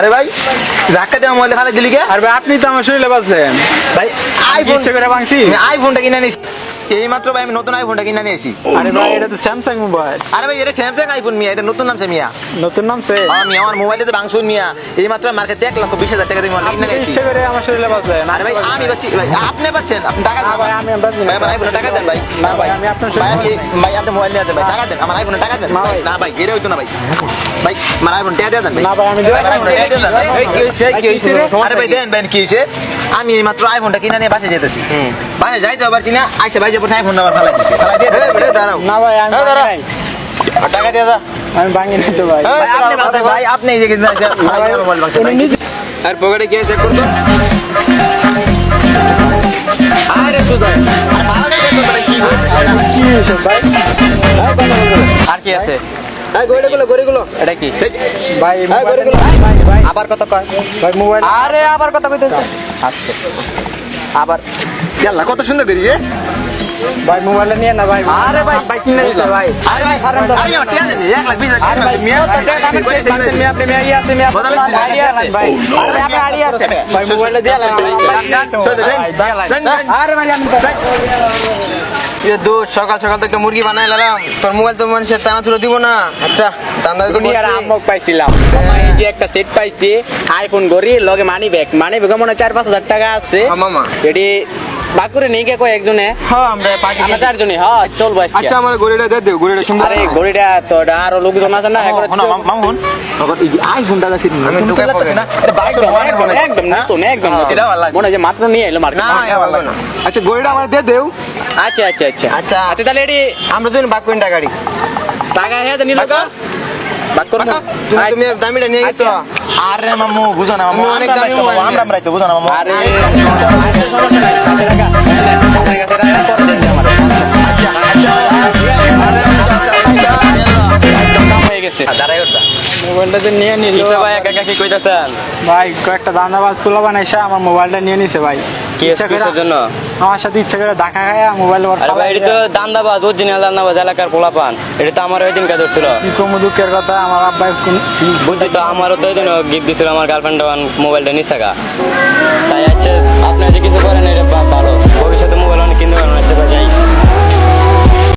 আরে ভাই দিলি কে? আর ভাই আপনি তো আমার শরীরে বাজলেন ভাই আইফোন করে ভাঙছি। আইফোনটা কিনে নিচ্ছি এই মাত্র ভাই আমি নতুন আইফোনটা কিনে নিয়েছি আরে ভাই এটা তো স্যামসাং মোবাইল আরে ভাই এটা স্যামসাং আইফোন মিয়া এটা নতুন নামছে মিয়া। নতুন নাম সে আমি আমার মোবাইলে তো ভাঙছুন মিয়া। এই মাত্র মার্কেটে এক লক্ষ বিশ হাজার টাকা দিয়ে মোবাইল আপনি কিনে নিয়েছি ইচ্ছে করে আমার শরীরে বাজলেন আরে ভাই আমি পাচ্ছি ভাই আপনি পাচ্ছেন আপনি টাকা দেন। ভাই, আমি বাঁচি না। ভাই আমার আইফোনে টাকা দেন ভাই। না ভাই, আমি আপনার ভাই আমি- ভাই আপনি মোবাইল নিয়ে দেন ভাই টাকা দেন আমার আইফোনে টাকা দেন। না ভাই। না ভাই এটা হইতো না ভাই। ভাই আমার আইফোন টাকা দেন ভাই। না ভাই, আমি দেন। ভাই। কি হইছে? কি হইছে আরে ভাই দেন ভাই কি হইছে আমি এই মাত্র আইফোনটা কিনে নিয়ে বাসে যেতেছি। বাসে যাইতে আবার কিনা আইসে ভাই যে পড়ে আইফোন আবার ফালাই দিছে। ফালাই দিয়ে দাঁড়াও। না ভাই আমি দাঁড়াও। টাকা দিয়ে যা। আমি ভাঙি নাই তো ভাই। ভাই আপনি বাসে ভাই আপনি এই যে কিনে আইসে ভাই ভাই, বাসে আর পকেটে কি আছে করতো আরে সুদাই আর ভালো লাগে তো কি হইছে ভাই? আর কি আছে? এই গড়িগুলো গড়িগুলো এটা কি ভাই গড়িগুলো ভাই ভাই আবার কত কয় ভাই মোবাইল আরে আবার কথা কইতেছে আজকে আবার ইয়াল্লা কত সুন্দর বেরিয়ে ভাই মোবাইলটা নিয়ে না ভাই আরে ভাই ভাই কিনে দিছে ভাই আরে ভাই সারেন তো আরে ঠিক আছে এক লাখ বিশ আরে ভাই মিয়া বাচ্চা মেয়ে আপনি মেয়ে আছে মেয়ে বদলে দিছে। আইডিয়া আছে ভাই আরে ভাই আপনার আইডিয়া আছে ভাই মোবাইলটা দিয়ে লাগান আরে ভাই আমি ভাই দু সকাল সকাল তো একটা মুরগি বানাই লালাম তোর মোবাইল তো মানুষের টানা তুলে দিব না। আচ্ছা দান্দা তো দুনিয়ার আম্মক পাইছিলাম। এই যে একটা সেট পাইছি আইফোন গড়ি লগে মানি ব্যাগ মানি ব্যাগ মনে হয় চার পাঁচ হাজার টাকা আছে। হ্যাঁ, মামা। এটি বাকুরে নিয়ে গিয়ে কয় একজনে? হ্যাঁ আমরা পার্টি আমরা চারজনে হ্যাঁ চলবো আজকে। আচ্ছা আমার গড়িটা দিয়ে দেও গড়িটা সুন্দর আরে ঘড়িটা তো এটা আরও লোকজন আছে না একবারে মামুন। আইফোনটা আছে আমি ঢুকে পড়ে না? এটা বাইক একদম, একদম নতুন একদম হ্যাঁ, নতুন। এটা ভালো লাগে। মনে যে মাত্র নিয়ে এলো মার্কেট না এ ভালো লাগে না। আচ্ছা গড়িটা আমার দিয়ে দেও। আচ্ছা আচ্ছা আচ্ছা। আচ্ছা। আচ্ছা তাহলে এটি আমরা দুজন কুইন্টা গাড়ি। টাকা হ্যাঁ তো নিল টাকা? বাক করব তুমি তুমি দামিটা নিয়ে গেছো আরে মামু বুঝো না মামু অনেক দামি আমরা আমরা বুঝো না মামু আরে দাঁড়াই ওটা। মোবাইলটা যে নিয়ে নিল। ভাই একা একা কি কইতাছেন? ভাই কয়েকটা দান্দাবাজ পোলা বানাইছে আমার মোবাইলটা নিয়ে নিছে ভাই। কি ইচ্ছা কিসের জন্য? আমার সাথে ইচ্ছা করে ধাক্কা খায় মোবাইল ওর আরে ভাই এটা তো দান্দাবাজ অরিজিনাল দান্দাবাজ এলাকার পোলা পান এটা তো আমার ওই দিন কাজ ছিল কি কম দুঃখের কথা আমার আব্বাই কোন- তো আমারও তো ওই দিন গিফট দিছিল আমার গার্লফ্রেন্ড মোবাইলটা নিছে তাই আছে